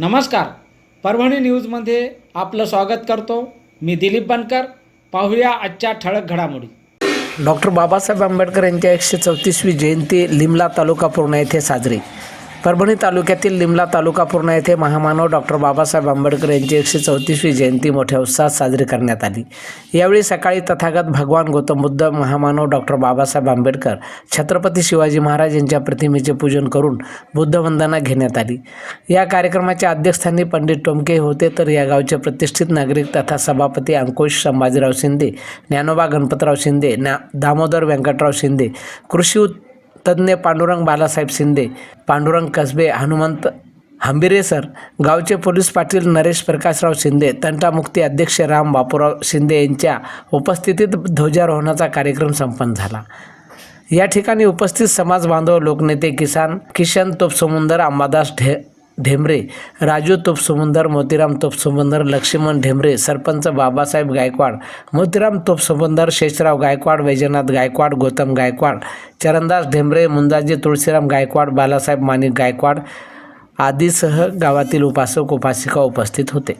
नमस्कार. परभणी न्यूजमध्ये आपलं स्वागत करतो. मी दिलीप बनकर. पाहूया आजच्या ठळक घडामोडी. डॉक्टर बाबासाहेब आंबेडकर यांच्या एकशे चौतीसवी जयंती लिमला तालुका पूर्णा येथे साजरी. परभणी तालुक्यातील लिमला तालुका पूर्णा येथे महामानव डॉक्टर बाबासाहेब आंबेडकर यांची एकशे चौतीसवी जयंती मोठ्या उत्साहात साजरी करण्यात आली. यावेळी सकाळी तथागत भगवान गौतम बुद्ध महामानव डॉक्टर बाबासाहेब आंबेडकर छत्रपती शिवाजी महाराज यांच्या प्रतिमेचे पूजन करून बुद्धवंदना घेण्यात आली. या कार्यक्रमाच्या अध्यक्षस्थानी पंडित टोमके होते. तर या गावचे प्रतिष्ठित नागरिक तथा सभापती अंकुश संभाजीराव शिंदे ज्ञानोबा गणपतराव शिंदे ना दामोदर व्यंकटराव शिंदे कृषी तज्ज्ञ पांडुरंग बालासाहेब शिंदे पांडुरंग कसबे हनुमंत हंबिरे सर गावचे पोलीस पाटील नरेश प्रकाशराव शिंदे तंटामुक्ती अध्यक्ष राम बापूराव शिंदे यांच्या उपस्थितीत ध्वजारोहणाचा कार्यक्रम संपन्न झाला. या ठिकाणी उपस्थित समाज बांधव लोकनेते किसान किशन तोपसमुंदर अंबादास ढे ढेमरे राजू तोपसमुंदर मोतीराम तोपसमुंदर लक्ष्मण ढेमरे सरपंच बाबासाहेब गायकवाड मोतीराम तोपसमुंदर शेषराव गायकवाड वैजनाथ गायकवाड गौतम गायकवाड चरणदास ढेमरे मुंदाजी तुळशीराम गायकवाड बालासाहेब माणिक गायकवाड आदीसह गावातील उपासक उपासिका उपस्थित होते.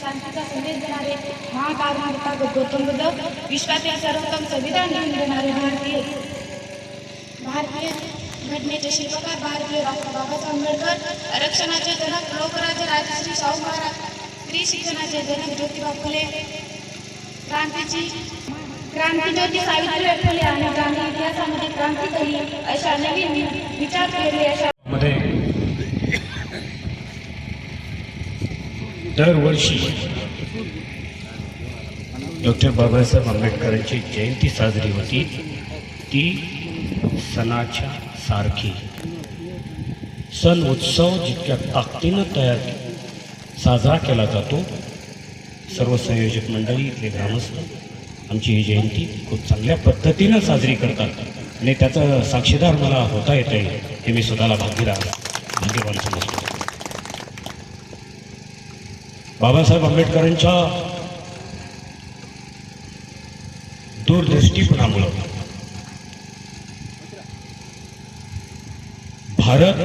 शांतीचा संदेश देणारे महाकाल भारता गौतम बुद्ध विश्वातील सर्वोत्तम संविधान लिहून देणारे भारतीय. भारतीय घटनेचे शिल्पकार भारतीय डॉक्टर बाबासाहेब आंबेडकर आरक्षणाचे जनक लोकराज्य राजश्री शाहू महाराज स्त्री शिक्षणाचे जनक ज्योतिबा फुले क्रांतीची क्रांतीज्योती सावित्रीबाई फुले आणि गांधी इतिहासामध्ये क्रांती झाली अशा नवीन विचार केले अशा दरवर्षी डॉक्टर बाबासाहेब आंबेडकरांची जयंती साजरी होती ती सणाच्या सारखी. सण उत्सव जितक्या ताकदीनं तयार साजरा केला जातो सर्व संयोजक मंडळी इथले ग्रामस्थ आमची ही जयंती खूप चांगल्या पद्धतीनं साजरी करतात. आणि त्याचा साक्षीदार मला होता येत आहे हे मी स्वतःला भागीदार भाग्यवान समजतो बाबासाहेब आंबेडकरांच्या दूरदृष्टीपणामुळं भारत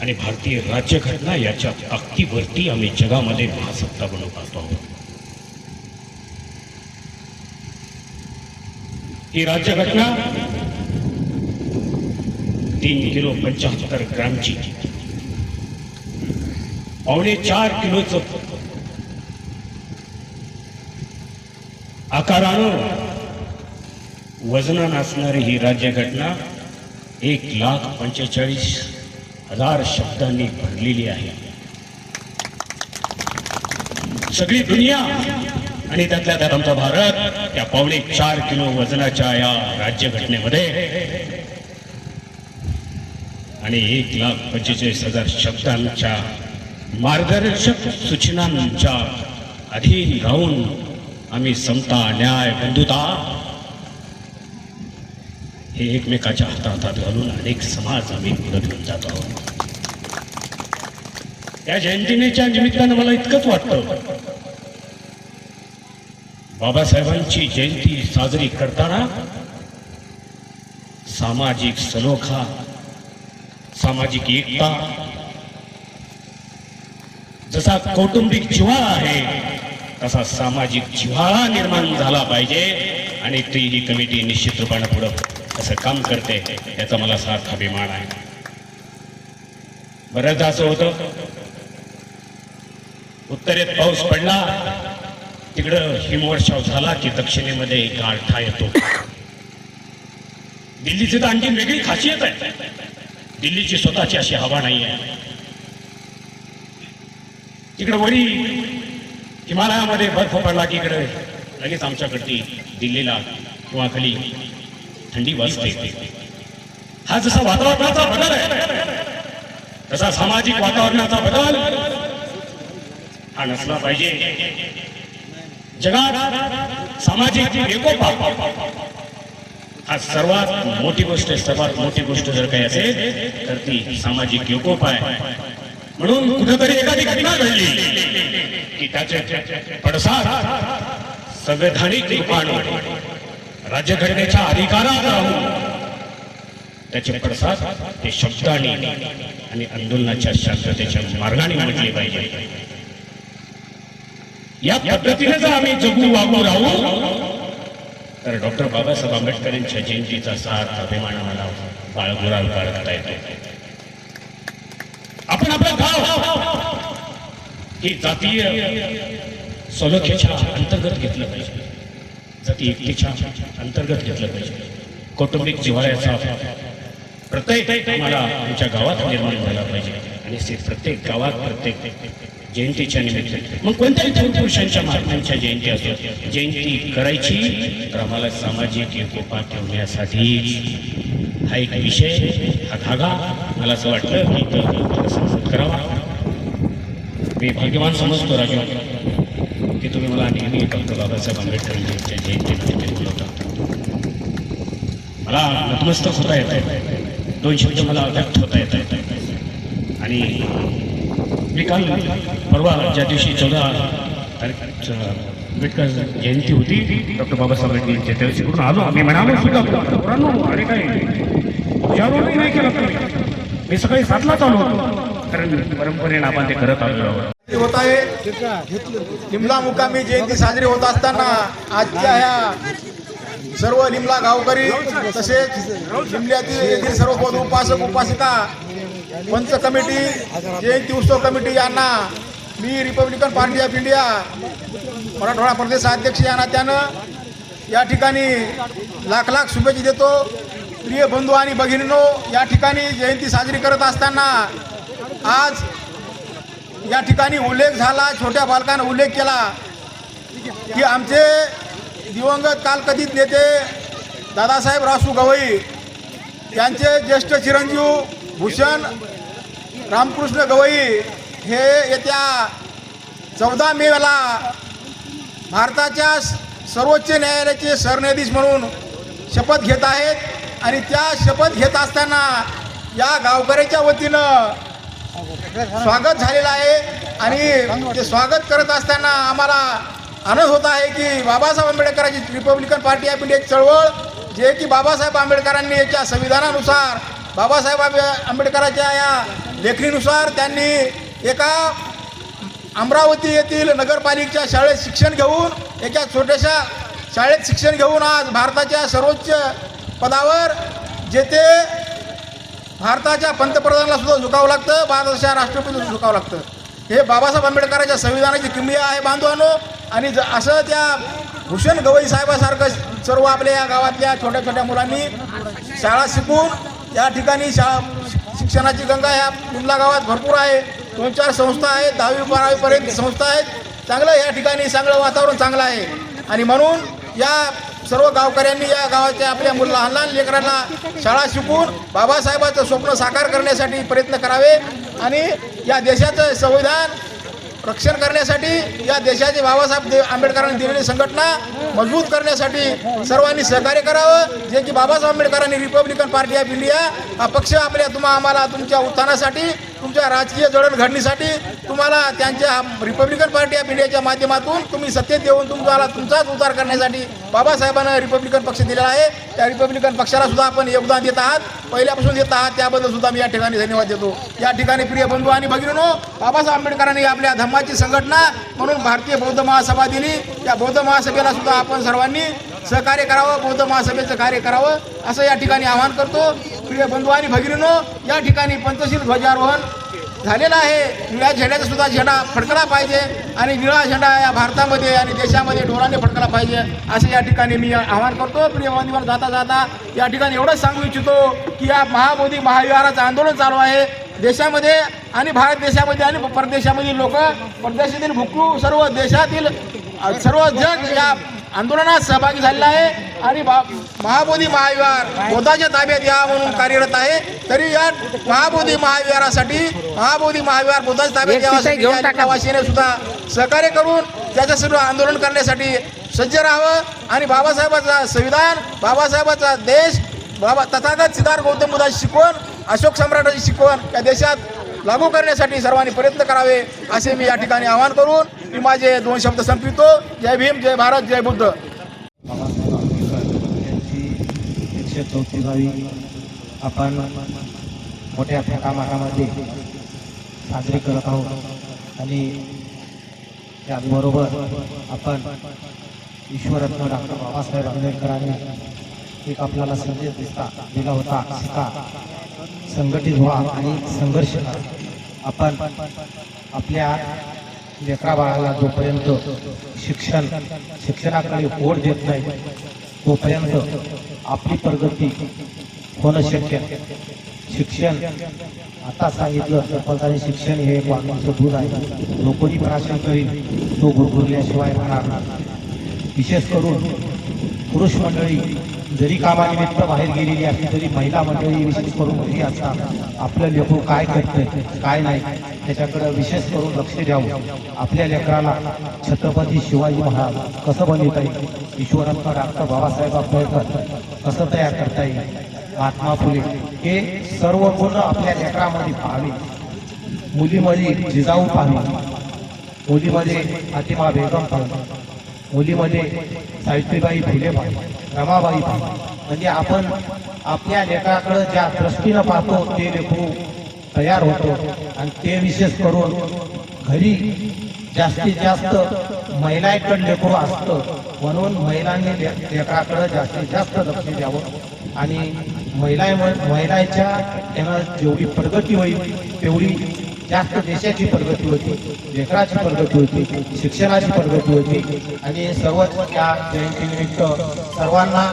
आणि भारतीय राज्यघटना याच्या ताकदीवरती आम्ही जगामध्ये महासत्ता बनवत पाहतो आहोत. ही राज्यघटना तीन किलो पंच्याहत्तर ग्रॅमची पावणे चार किलोचं. आकारानं वजनान असणारी ही राज्यघटना एक लाख पंचेचाळीस हजार शब्दांनी भरलेली आहे. सगळी दुनिया आणि त्यातल्या त्यात आमचा भारत त्या पावणे चार किलो वजनाच्या या राज्यघटनेमध्ये आणि एक लाख पंचेचाळीस हजार शब्दांच्या मार्गदर्शक सूचनांच्या अधीन राहून आम्ही समता न्याय बंधुता हे एकमेकाच्या हातात घालून अनेक समाज आम्ही मदत घेऊन जात आहोत. या जयंतीनेच्या निमित्तानं मला इतकंच वाटतं बाबासाहेबांची जयंती साजरी करताना सामाजिक सलोखा सामाजिक एकता जसा कौटुंबिक जिव्हाळा आहे तसा सामाजिक जिव्हाळा निर्माण झाला पाहिजे आणि ती ही कमिटी निश्चित रूपानं पुढं असं काम करते याचा मला सार्थ अभिमान आहे. बऱ्याचदा असं होतं उत्तरेत पाऊस पडला तिकडं हिमवर्षाव झाला की दक्षिणेमध्ये गारठा येतो. दिल्लीची तर आणखी वेगळी खासियत आहे. दिल्लीची स्वतःची अशी हवा नाही आहे तिकडं वरी. हिमालयामध्ये बर्फ पडला की इकडे. लगेच आमच्याकडची दिल्लीला किंवा खाली थंडी वाजते. हा जसा वातावरणाचा बदल आहे तसा सामाजिक वातावरणाचा बदल हा नसला पाहिजे. जगात सामाजिक एकोपा हा सर्वात मोठी गोष्ट आहे सर्वात मोठी गोष्ट जर काही असेल तर ती सामाजिक एकोप आहे. म्हणून कुठेतरी एखादी घटना घडली. की त्याचे पडसाद संवैधानिक रूपाने राज्यघटनेच्या अधिकारात राहून त्याचे पडसाद ते शब्दाने आणि आंदोलनाच्या शांततेच्या मार्गाने म्हटले पाहिजे. या पद्धतीने जर आम्ही जगू वागू राहू तर डॉक्टर बाबासाहेब आंबेडकर यांच्या जयंतीचा सार्थ अभिमान आम्हाला बाळगुराल बाळगता येतो. आपण आपलं गाव हे जातीय सलोख्याच्या अंतर्गत घेतलं पाहिजे. जाती एकतेच्या अंतर्गत घेतलं पाहिजे. कौटुंबिक जिव्हाळ्याचा प्रत्येक आम्हाला आमच्या गावात निर्माण झाला पाहिजे. आणि ते प्रत्येक गावात प्रत्येक जयंतीच्या निमित्त. मग कोणत्याही थोर पुरुषांच्या महात्म्यांच्या जयंती असो जयंती करायची तर आम्हाला सामाजिक एकोपा ठेवण्यासाठी हा एक विषय हा धागा मला असं वाटलं की तो समजूत करावा. मी भाग्यवान समजतो राजू. की तुम्ही मला नेहमी डॉक्टर बाबासाहेब आंबेडकर यांच्या जयंतीनिमित्त बोलवता. मला नतमस्तक होता येतं दोन शब्द मला व्यक्त होता येत आहेत आणि मी काल परवा ज्या दिवशी चौदा तारीख आंबेडकर जयंती होती डॉक्टर बाबासाहेब आंबेडकर यांच्या त्या आलो आम्ही. म्हणालो सुद्धा पोरांनो अरे काय? विचारही नाही केलं मी सकाळी सातलाच आलो होतो. कारण परंपरेने आपण ते करत आलो. आहोत होत आहे लिमला मुकामी जयंती साजरी होत असताना आजच्या ह्या सर्व लिमला गावकरी तसेच लिमल्यातील येथील सर्व पद उपासक उपासिका पंच कमिटी जयंती उत्सव कमिटी यांना मी Republican party of India Marathwada प्रदेश अध्यक्ष यांना त्यानं या ठिकाणी लाख लाख शुभेच्छा देतो. प्रिय बंधू आणि भगिनीनो या ठिकाणी जयंती साजरी करत असताना आज या ठिकाणी उल्लेख झाला छोट्या बालकानं उल्लेख केला की आमचे दिवंगत कालकथित नेते दादासाहेब रासू गवई यांचे ज्येष्ठ चिरंजीव भूषण रामकृष्ण गवई हे येत्या चौदा मेला भारताच्या सर्वोच्च न्यायालयाचे सरन्यायाधीश म्हणून शपथ घेत आहेत. आणि त्या शपथ घेत असताना या गावकऱ्याच्या वतीनं स्वागत झालेलं आहे. आणि ते स्वागत करत असताना आम्हाला आनंद होत आहे की बाबासाहेब आंबेडकरांची रिपब्लिकन पार्टी ऑफ इंडियाची चळवळ जे की बाबासाहेब आंबेडकरांनी याच्या संविधानानुसार बाबासाहेब आंबेडकराच्या या लेखणीनुसार त्यांनी एका अमरावती येथील नगरपालिकेच्या शाळेत शिक्षण घेऊन एका छोट्याशा शाळेत शिक्षण घेऊन आज भारताच्या सर्वोच्च पदावर जेथे भारताच्या पंतप्रधानाला सुद्धा झुकावं लागतं भारताच्या राष्ट्रपतीला झुकावं लागतं. हे बाबासाहेब आंबेडकरांच्या संविधानाची किमया आहे बांधवानो. आणि ज असं त्या भूषण गवई साहेबासारखं सर्व आपल्या या गावातल्या छोट्या छोट्या मुलांनी शाळा शिकून या ठिकाणी शाळा शिक्षणाची गंगा ह्या कुंडला गावात भरपूर आहे. दोन चार संस्था आहेत दहावी बारावीपर्यंत संस्था आहेत. चांगलं या ठिकाणी चांगलं वातावरण चांगलं आहे. आणि म्हणून या सर्व गावकऱ्यांनी या गावाच्या आपल्या मुलं लहान लहान लेकरांना शाळा शिकून बाबासाहेबाचं स्वप्न साकार करण्यासाठी प्रयत्न करावे. आणि या देशाचं संविधान रक्षण करण्यासाठी या देशाचे बाबासाहेब दे आंबेडकरांनी दिलेली संघटना मजबूत करण्यासाठी सर्वांनी सहकार्य करावं. जे की बाबासाहेब आंबेडकरांनी रिपब्लिकन पार्टी ऑफ इंडिया हा पक्ष आपल्या तुम्हा आम्हाला तुमच्या उत्थानासाठी तुमच्या राजकीय जडणघडणीसाठी तुम्हाला त्यांच्या रिपब्लिकन पार्टी ऑफ इंडियाच्या माध्यमातून तुम्ही सत्तेत येऊन तुम्हाला तुमचाच उद्धार करण्यासाठी बाबासाहेबांना रिपब्लिकन पक्ष दिलेला आहे. त्या रिपब्लिकन पक्षाला सुद्धा आपण योगदान देत आहात. पहिल्यापासून देत आहात त्याबद्दल सुद्धा मी या ठिकाणी धन्यवाद देतो. या ठिकाणी प्रिय बंधू आणि भगिनीनो बाबासाहेब आंबेडकरांनी आपल्या धम्माची संघटना म्हणून भारतीय बौद्ध महासभा दिली. त्या बौद्ध महासभेला सुद्धा आपण सर्वांनी सहकार्य करावं बौद्ध महासभेचं कार्य करावं असं या ठिकाणी आवाहन करतो. प्रिय बंधू आणि भगिनीनो या ठिकाणी पंचशील ध्वजारोहण झालेलं आहे. निळ्या झेंड्याचा सुद्धा झेंडा फडकला पाहिजे आणि निळा झेंडा या भारतामध्ये आणि देशामध्ये ढोराने फडकला पाहिजे असं या ठिकाणी मी आवाहन करतो. प्रिय बंधूवर जाता जाता या ठिकाणी एवढंच सांगू इच्छितो की या महाबोधी महाविहाराचं आंदोलन चालू आहे. देशामध्ये आणि भारत देशामध्ये आणि परदेशामधील लोक परदेशातील भुकू सर्व देशातील सर्व जग या आंदोलनात सहभागी झालेला आहे. आणि बा- महाबोधी महाविहार बोधाच्या ताब्यात या म्हणून कार्यरत आहे. तरी या महाबोधी महाविहारासाठी महाबोधी महाविहार बोधाच्या ताब्यात यावासाठी. वाशिने सुद्धा सहकार्य करून त्याचं सर्व आंदोलन करण्यासाठी सज्ज राहावं. आणि बाबासाहेबाचा संविधान बाबासाहेबाचा देश बाबा तथागत सिद्धार्थ गौतम बुद्धाची शिकवण अशोक सम्राटाची शिकवण या देशात लागू करण्यासाठी सर्वांनी प्रयत्न करावे असे मी या ठिकाणी आवाहन करून मी माझे दोन शब्द संपवितो. जय भीम जय भारत जय बुद्ध. आंबेडकर एकशे चौतीसावी आपण मोठ्या थाटामाटामध्ये साजरी करत आहोत आणि त्याचबरोबर आपण ईश्वरत्न डॉक्टर बाबासाहेब आंबेडकरांनी एक आपल्याला संदेश दिसता दिला होता शिका संघटित व्हा आणि संघर्ष करा. आपण आपल्या लेकरा बाळाला जोपर्यंत शिक्षण शिक्षणाकडे ओढ देत नाही तोपर्यंत आपली प्रगती होणं शक्य शिक्षण आता सांगितलं सरपंचाने शिक्षण हे एक वाघाचं दूध आहे. जो कोणी प्राशन करील तो गुरगुरल्याशिवाय राहणार विशेष करून पुरुष मंडळी जरी कामानिमित्त बाहेर गेलेली असली तरी महिला मंडळी विशेष करून घरी असता आपलं लेखू काय करते काय नाही त्याच्याकडं विशेष करून लक्ष द्यावं. आपल्या लेकराला छत्रपती शिवाजी महाराज कसं बनवता येईल? ईश्वरत्न डॉक्टर बाबासाहेब आंबेडकर कसं तयार करता येईल? महात्मा फुले हे सर्व गुण आपल्या लेकरामध्ये पाहावे. मुलीमध्ये जिजाऊ पाहावी. मुलीमध्ये फातिमा बेगम पाहावी. मुलीमध्ये सावित्रीबाई फुले रमाबाई म्हणजे आपण आपल्या लेकराकडे ज्या दृष्टीनं पाहतो ते लेखू तयार होतो. आणि ते विशेष करून घरी जास्तीत जास्त महिलांकडे लेखू असतं. म्हणून महिलांनी ले- जास्तीत जास्त लक्ष द्यावं. आणि महिला महिलांच्या त्यांना जेवढी प्रगती होईल तेवढी जास्त देशाची प्रगती होती लेखनाची प्रगती होती शिक्षणाची प्रगती होती. आणि सर्वच या जयंतीनिमित्त सर्वांना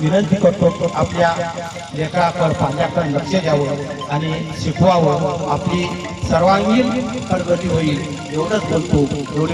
विनंती करतो आपल्या लेकराकडे पाल्याकडे लक्ष द्यावं आणि शिकवावं. आपली सर्वांगीण प्रगती होईल एवढंच बोलतो.